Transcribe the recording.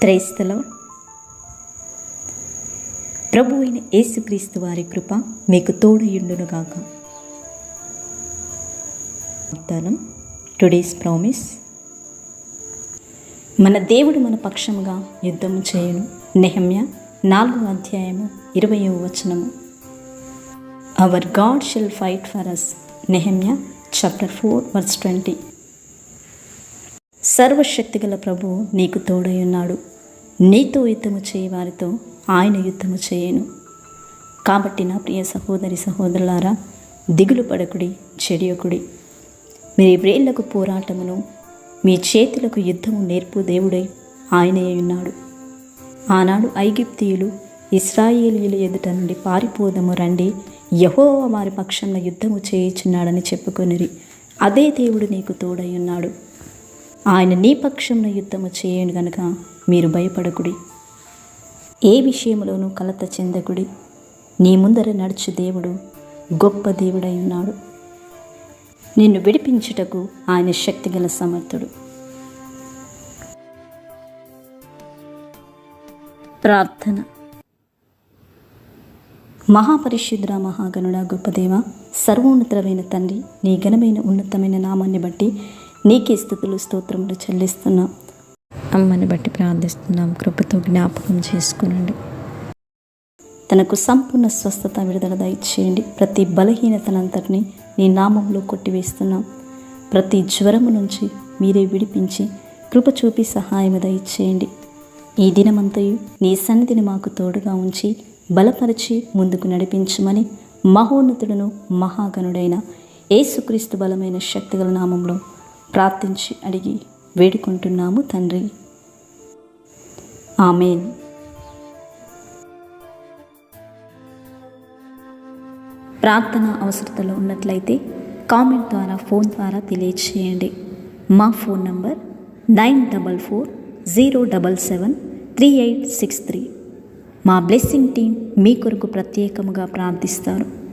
క్రైస్తలో ప్రభు అయిన యేసుక్రీస్తు వారి కృప మీకు తోడయుండునుగాక. వాగ్దానం టుడేస్ ప్రామిస్. మన దేవుడు మన పక్షముగా యుద్ధము చేయను. నెహమ్య నాలుగో అధ్యాయము ఇరవయో వచనము. Our God shall fight for us Nehemiah chapter four verse twenty సర్వశక్తిగల ప్రభు నీకు తోడై ఉన్నాడు. నీతో యుద్ధము చేయవారితో ఆయన యుద్ధము చేయను. కాబట్టి నా ప్రియ సహోదరి సహోదరులారా దిగులు పడకుడి చెడియకుడి. మీ వ్రేళ్ళకు పోరాటమును మీ చేతులకు యుద్ధము నేర్పు దేవుడై ఆయనయే ఉన్నాడు. ఆనాడు ఐగిప్తీయులు ఇస్రాయేలీయుల ఎదుట నుండి పారిపోదము రండి యహోవ వారి పక్షంలో యుద్ధము చేయుచున్నాడని చెప్పుకొనిరి. అదే దేవుడు నీకు తోడై ఉన్నాడు. ఆయన నీ పక్షంలో యుద్ధము చేయను గనుక మీరు భయపడకుడి. ఏ విషయంలోనూ కలత చెందకుడి. నీ ముందర నడుచు దేవుడు గొప్ప దేవుడై ఉన్నాడు. నిన్ను విడిపించుటకు ఆయన శక్తిగల సమర్థుడు. ప్రార్థన. మహాపరిశుద్ర మహాగణుడ గొప్పదేవ సర్వోన్నతమైన తండ్రి నీ ఘనమైన ఉన్నతమైన నామాన్ని బట్టి నీకే స్థుతులు స్తోత్రములు చెల్లిస్తున్నాం. అమ్మని బట్టి ప్రార్థిస్తున్నాం. కృపతో జ్ఞాపకం చేసుకునండి. తనకు సంపూర్ణ స్వస్థత విడుదల దయచేయండి. ప్రతి బలహీనతనంతటిని నీ నామంలో కొట్టివేస్తున్నాం. ప్రతి జ్వరము నుంచి మీరే విడిపించి కృప చూపి సహాయం దయచేయండి. ఈ దినమంతయు నీ సన్నిధిని మాకు తోడుగా ఉంచి బలపరిచి ముందుకు నడిపించమని మహోన్నతుడును మహాగణుడైన యేసుక్రీస్తు బలమైన శక్తిగల నామంలో ప్రార్థించి అడిగి వేడుకుంటున్నాము తండ్రి. ఆమెన్. ప్రార్థన అవసరతలో ఉన్నట్లయితే కామెంట్ ద్వారా ఫోన్ ద్వారా తెలియచేయండి. మా phone number nine double four zero double seven three eight six three. మా బ్లెస్సింగ్ టీం మీ కొరకు ప్రత్యేకముగా ప్రార్థిస్తారు.